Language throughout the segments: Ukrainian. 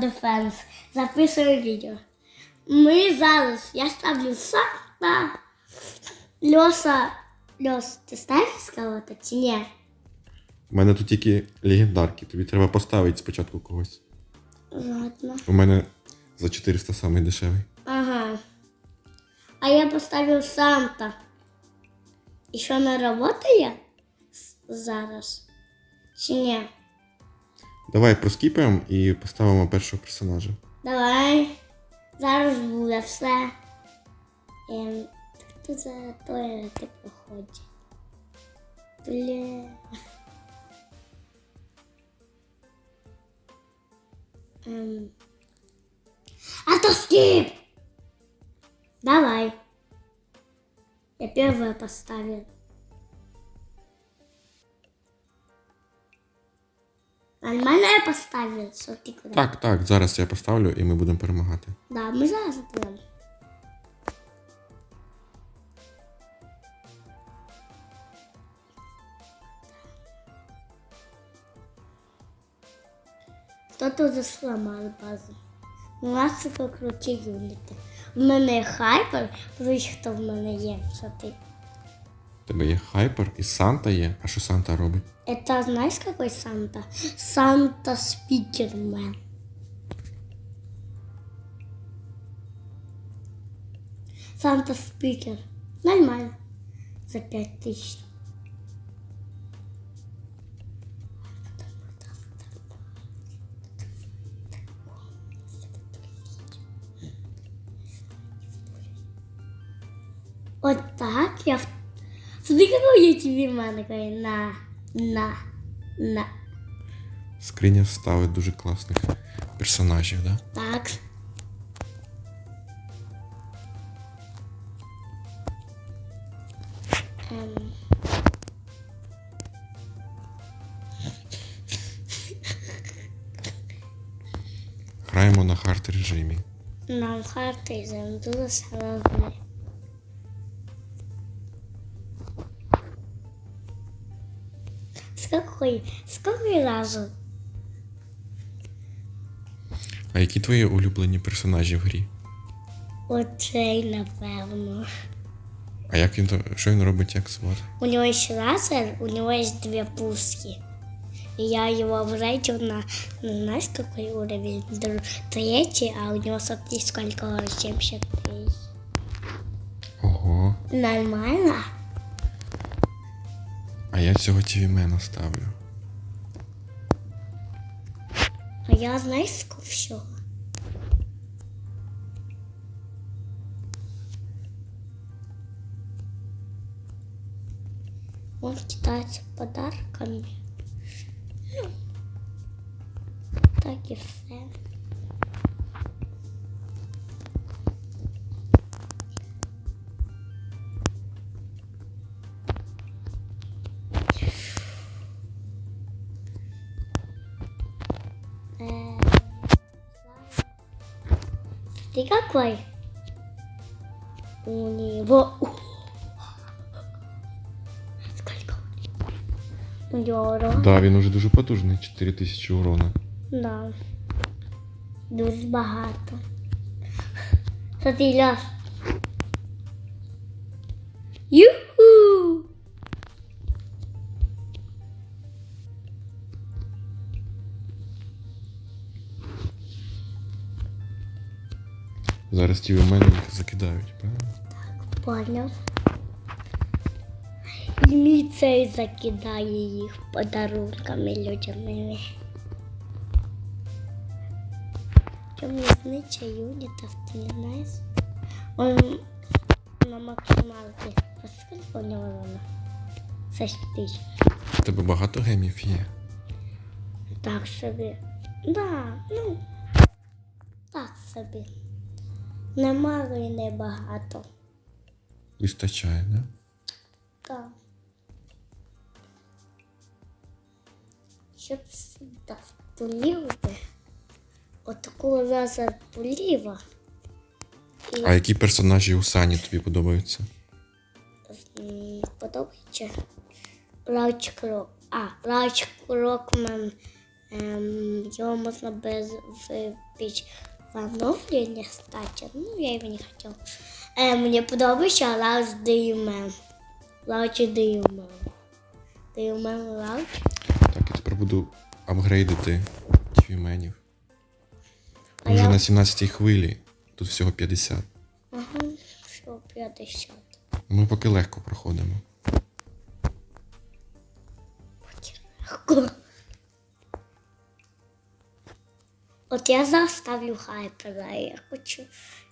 Дефенс. Записую відео. Ми зараз. Я ставлю Санта. Льоса. Льос, ти ставиш кого-то чи ні? У мене тут тільки легендарки, тобі треба поставити спочатку когось. Ладно. У мене за 400 самий дешевий. Ага. А я поставив Санта. І що не працює зараз? Чи ні? Давай проскіпаємо і поставимо першого персонажа. Давай. Зараз буде все. Ем, хто за туалети проходить? Бля. Ем. Автоскип! Давай. Я первое поставил. Нормально я поставил, что ты куда? Так, так, зараз я поставлю і ми будемо перемагати. Да, ми зараз будемо. Хто-то вже базу. У нас це круті юніти. У мене хайпер, подивись, хто в мене є. Що ти? У тебе є хайпер і Санта є. А що Санта робить? Это знаешь какой Санта? Санта Спикермен. Санта Спикер. Нормально. За пять тысяч. Вот так я... в- Смотри, какой я тебе ман такой. На, на, на. Скриня ставить дуже класних персонажів, да? Так. Ем. Граємо на хард режимі. Нам харти дуже сложно. С какой, с какой разу? А які твої улюблені персонажі в грі? Оцей, напевно. А як він. Що він робить, як звати? У него есть лазер, у него есть две пуски. И я его врачу на, ну, знаешь, какой уровень? Третий, а у него смотри, сколько 73. Ого. Нормально? А я цього тівімена ставлю. А я знаешь, сколько всего? Он кидается подарками. Ну, Так и все. Ты какой? У него... Сколько? У него урон? Да, він уже дуже потужний, 4000 урона. Да. Дуже багато. Смотри, Леш. Юху! Зараз тівімени їх закидають, правильно? Понял. І мій цей закидає їх подарунками людяними. Ти не знаєш? Он на максималці. А скільки у нього вона? 6 тисяч. У тебе багато гемів є. Так собі. Да, ну. Так собі. Немало і небагато. Вистачає, да? Так. Щоб сюди полів би. Отакого лазер поліва. І А які персонажі у Сані тобі подобаються? подобається. Лач Крок. А, Лач Крокман Ем, его можно без в печь вановлення стати. Ну, я его не хотел. Ем, мені подобається лаус диймен. Лаучі диймен. Диймен лауч. Так, я тепер буду апгрейдити твіменів. А Ми вже я- на 17-й хвилі. Тут всього 50. Ага, все, 50. Ми поки легко проходимо. Легко. От я заставлю хайпера, я хочу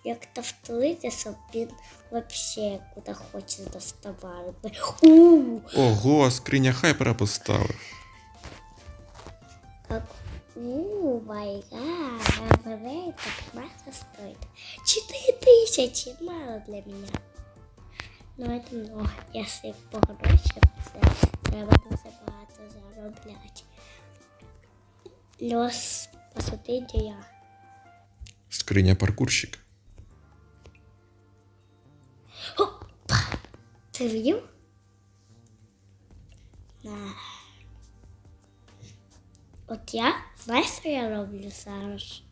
як-то втулити, щоб він вообще куди хоче доставав. У, Ого, скриня хайпера поставив. как у, май гад, говори, так мало стоит. Четыре тысячи, мало для меня. Ну, это много, если погроші, це треба дуже багато заробляти. Льос, посади, де я. Скриня паркурщик. Опа! Ти видів? На. От я, знаєш, що я роблю зараз?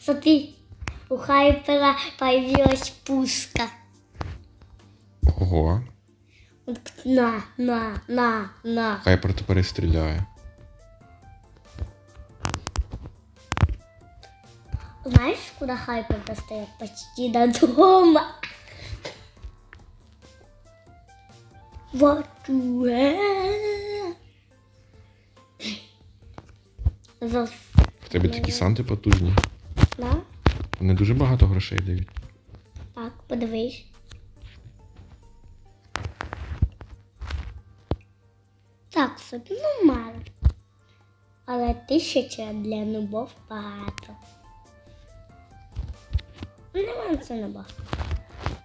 Смотри, у Хайпера появилась пушка. Ого. На, на, на, на. Тепер і стріляє. Знаешь, куда Хайпер достает? Почти до дома. Вот. За... В тебе такі санти потужні. Да? Вони дуже багато грошей дають. Так, подивись. Ну мало. Але тисяча для нубов багато. Нема це багато.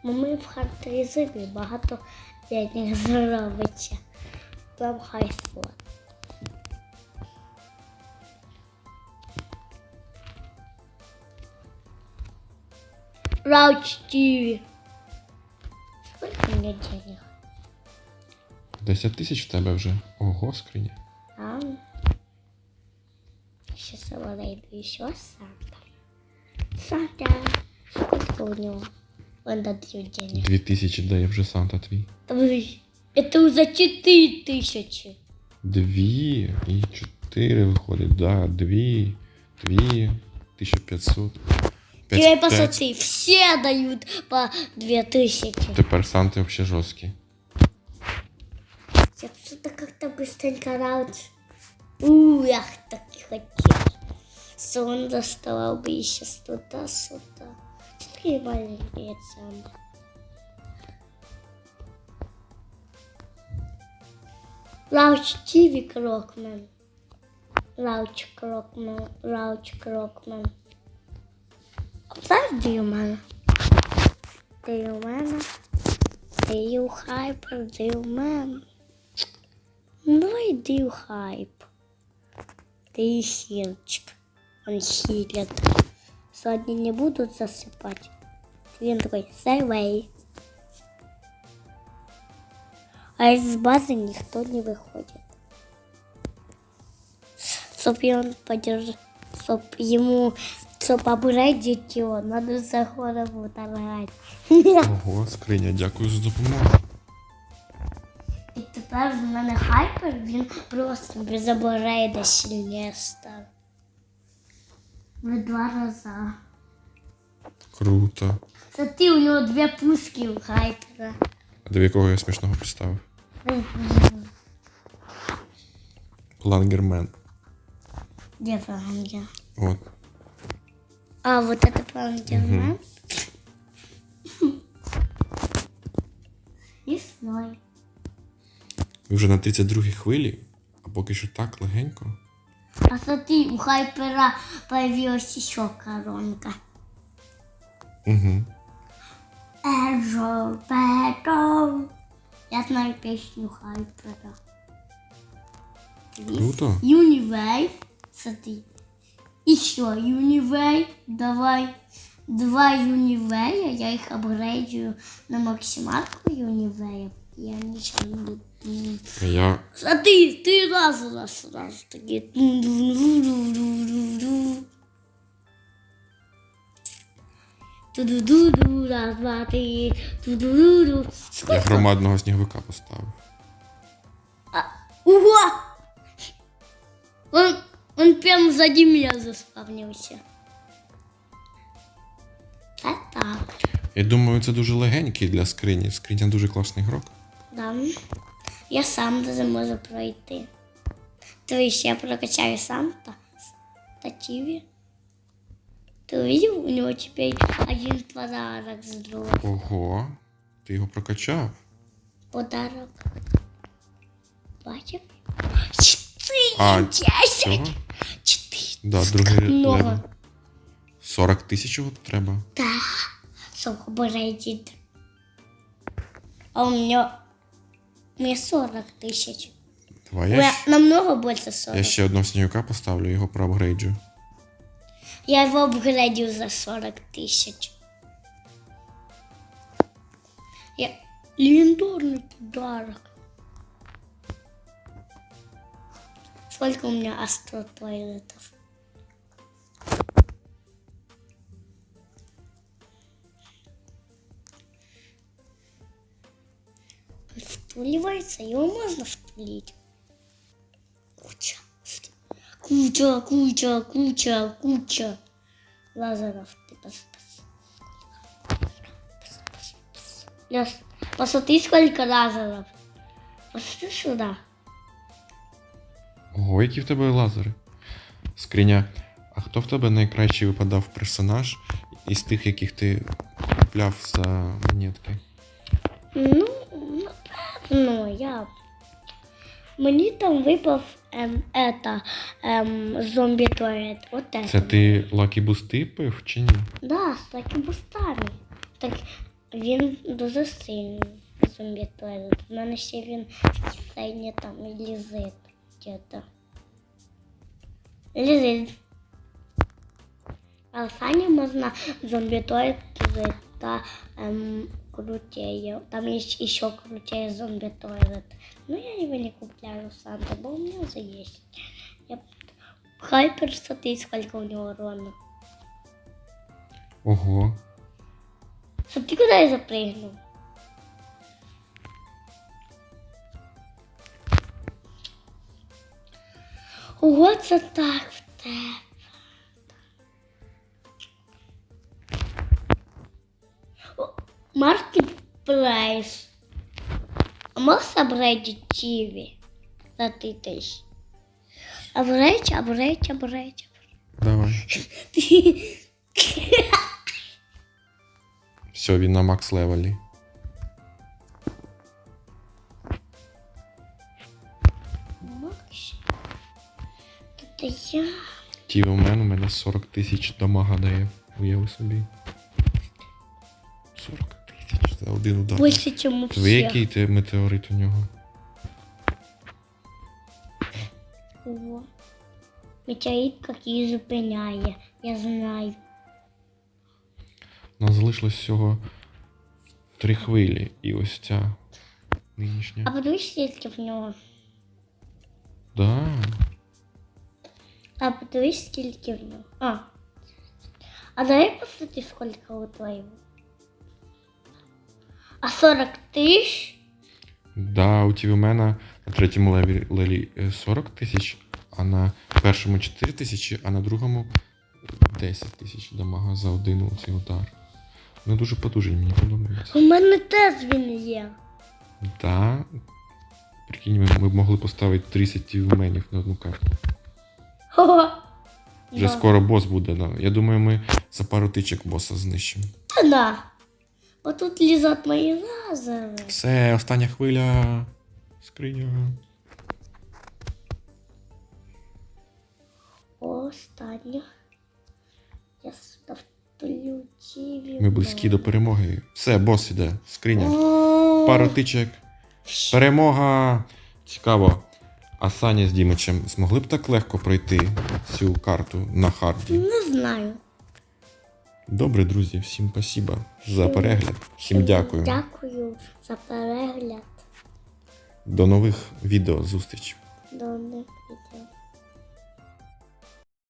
Бо ми в характеризові багато денег заробиться. Там хайфон. Рауч Тиви. Сколько у меня денег? 10 тисяч в тебе вже. Ого, скриня. А? Сейчас его найду еще Санта. Санта. Сколько у него? Он дает денег. Дві тисячі дає вже Санта твій. Ой, Это уже четыре тысячи. Дві і чотири виходить, да, дві, дві, 1500. П'ять- Теперь п'ять. посмотри, все дают по две тысячи. Тепер Санти взагалі жорсткі. быстренько раут. У, я так и хотел. Что он доставал бы еще сюда, сюда. Такие маленькие сам. Лауч Тиви Крокмен. Лауч Крокмен. Лауч Крокмен. Знаешь, де у мене? Де у мене? Де у хайпер, де у мене? Ну иди в хайп. Ты и хилчик. Он хилит. Сегодня не будут засыпать. Він такой, сейвей. А из базы никто не выходит. Чтоб он подержал, чтоб ему, чтоб обредить его, надо за голову торгать. Ого, скриня, дякую за допомогу. Тепер в мене хайпер, він просто без аборейда сильніше став. В два рази. Круто. Смотри, у нього дві пуски у хайпера. А до якого я смішного представив? Плангермен. Де плангер? От. А, вот это плангермен. Весной. Ви вже на 32-й хвилі, а поки що так легенько. А смотри, у хайпера появилась еще коронка. Угу. Эжо, Петро. Я знаю песню хайпера. Круто. Юнивей. Смотри. Еще Юнивей. Давай. Два Юнивея. Я их апгрейдю на максималку Юнивея. И они сейчас будут Я. А ти, ти раз, раз, раз, такі. Ту-ду-ду-ду-ду-ду. Раз, два, три, ту-ду-ду-ду. Я Сколько? громадного сніговика поставив. Ого! Он, он прям сзади меня заспавнился. Це так. Я думаю, це дуже легенький для скрині. Скриня дуже класний грок. Да. Я сам даже можу пройти. Тобто я прокачаю сам та стативе. Ты увидел? У него теперь один подарок с другого. Ого. Ти його прокачав. Подарок. Бачив? Чотири, десять, чотири. Да, другий Много. левел. 40 тисяч його треба. Да. Сколько? А у меня... У меня 40 тысяч. Давай У я, меня щ- намного больше 40. я ще одного сніговика поставлю, його проапгрейджу. Я его апгрейдил за 40 тысяч. Я... Легендарный подарок. Сколько у меня астротойлетов? Он его можно втулить. Куча. Куча, куча, куча, куча. Лазеров Лёш, посмотри, сколько лазеров. Посмотри сюда. Ого, які в тебе лазери. Скриня. А хто в тебе найкраще випадав персонаж із тих, яких ти купляв за монетки? Ну, я. Мені там випав ем, ета, ем, зомбі туалет. От це. Це ти лакі бусти пив чи ні? Да, з таким бустами. Так він дуже сильний зомбі туалет. В мене ще він в кисені там лізит. Где-то. Лізит. А Саня можна зомбі туалет та ем, крутее. Там есть еще крутее зомби туалет. Но я его не купляю сам, бо у меня уже есть. Я... Хайпер, смотри, сколько у него урона. Ого. Смотри, куда я запрыгнул. Ого, це так в тебе. Маркетплейс. А можешь обрейдить Тиви за ты тысяч? Обрейдь, обрейдь, обрейдь. Давай. Все, він на макс левелі. Макс. Это я. Ті у мене, у мене 40 тисяч дамага дає. Уяви собі. 40 один удар. Больше, чем у всех. Ви який ти метеорит у нього? О, метеорит какие зупиняє, я знаю. У нас залишилось всього три хвилі. І ось ця нинішня. А подивись, скільки в нього. Да. А подивись, скільки в нього. А. А дай посмотри, сколько у твоего. А 40 тысяч? Да, у Тівімена на третьому левелі левелі, е, 40 тисяч, а на першому 4 тисячі, а на другому 10 тисяч дамага за один цей удар. Вони дуже потужні, мені подобається. У мене теж він є. Да. Прикинь, ми, ми б могли поставити 30 тівменів на одну карту. Хо-хо. Вже Да. скоро бос буде, да. Я думаю, ми за пару тичок боса знищимо. Та да. Бо тут лізуть мої лазери. Все, остання хвиля. Скриня. Остання. Я сюди втулю. Ми близькі до перемоги. Все, бос іде. Скриня. Пару тичок. Перемога! Цікаво. А Саня з Дімичем змогли б так легко пройти цю карту на харді? Не знаю. Добре, друзі, всім спасіба за перегляд. Всім дякую. Дякую за перегляд. До нових відео зустріч. До нових відео.